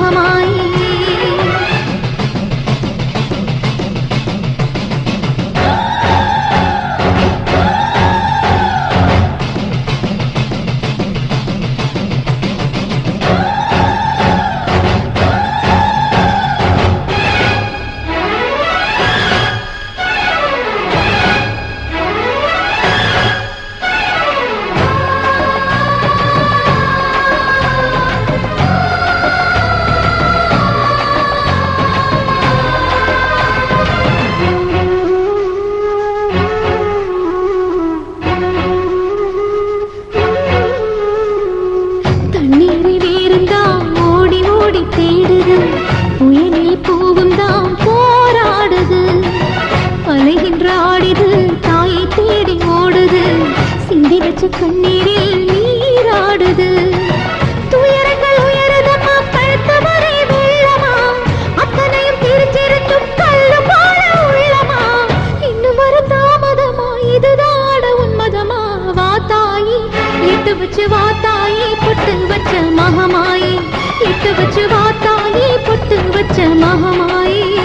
मोहमाई மகமாயி இட்டு வச்சு வாத்தாயி பொட்டு வச்ச மகமாயி.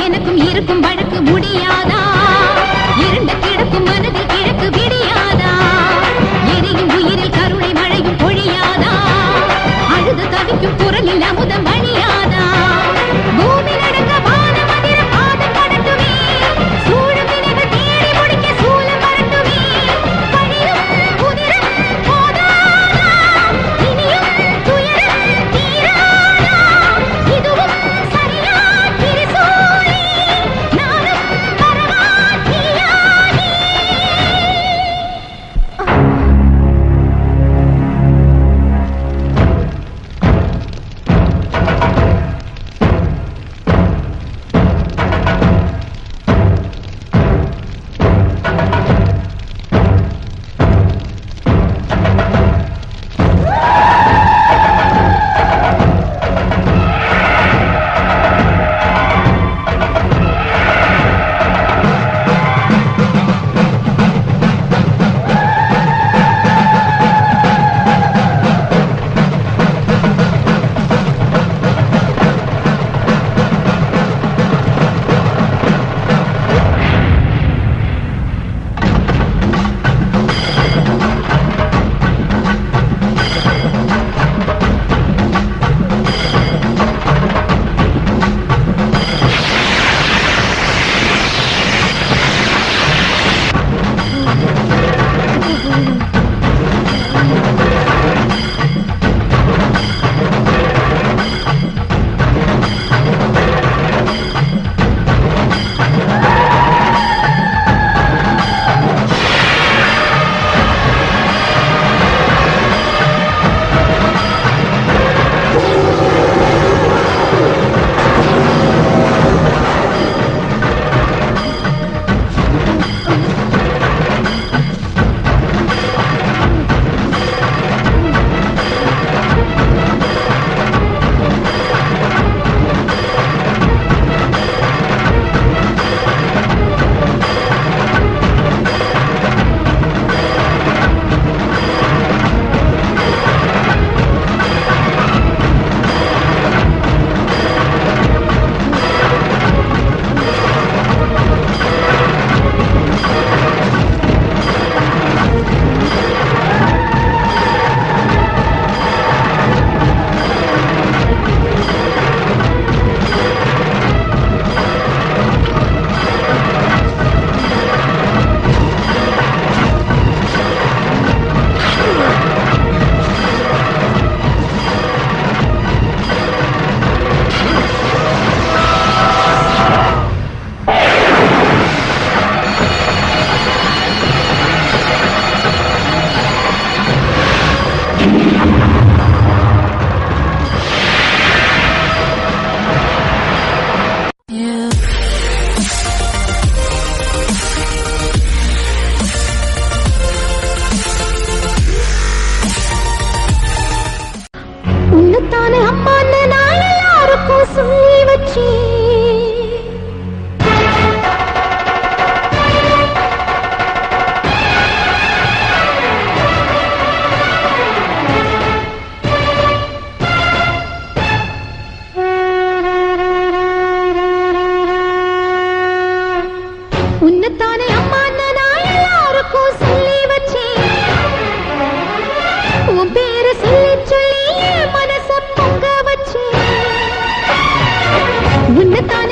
எனக்கும் இருக்கும் வழக்கு முடியாது ഉന്നത്താനെ അമ്മാനായ എല്ലാവർക്കും സല്ലി വച്ചേ. ഉൻ പേര് സല്ലി ചൊല്ലി മനസ്സ പൊങ്ക വച്ചേ. ഉന്നത്താനെ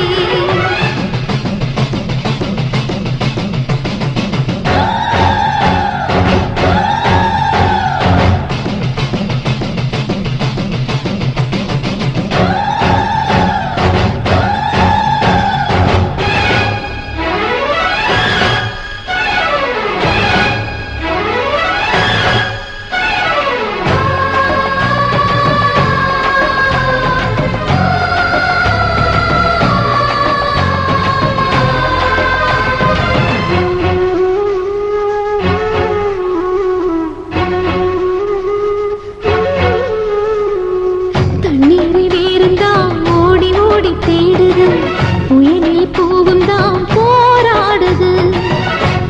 தாய் உயிரில் பூவும் தான் போராடுது.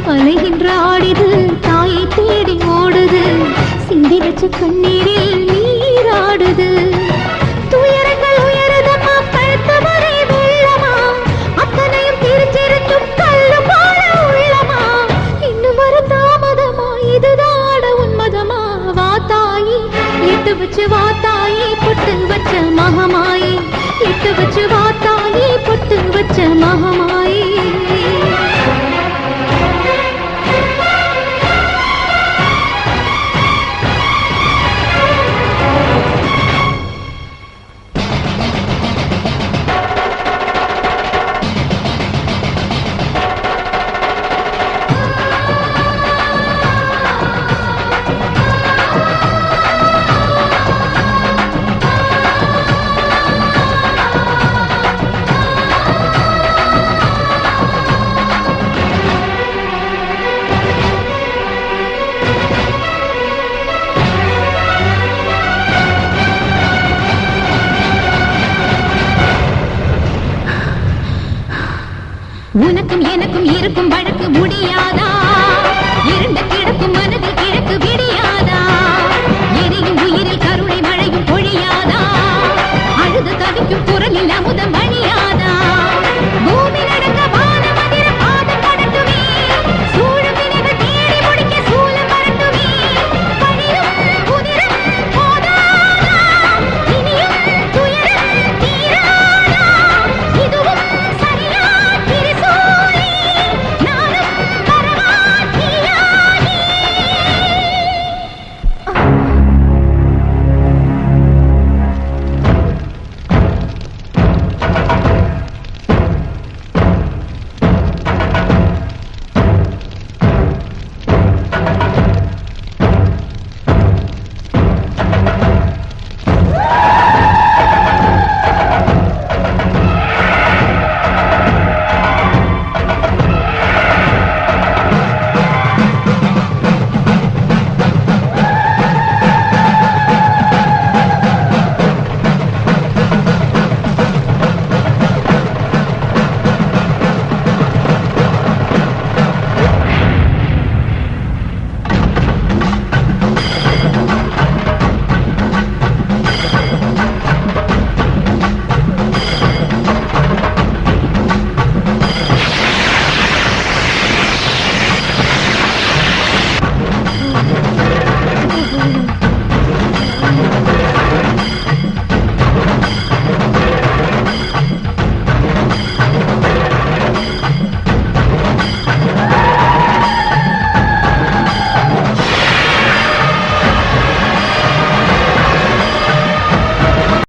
அலைகின்ற ஆடிது தாயை தேடி ஓடுது. சிந்தி வச்ச கண்ணீர் தாயி உனக்கும் எனக்கும் இருக்கும் வழக்கு முடியாதா? இருண்ட கிடக்கும் மனதில் கிழக்கு விடியா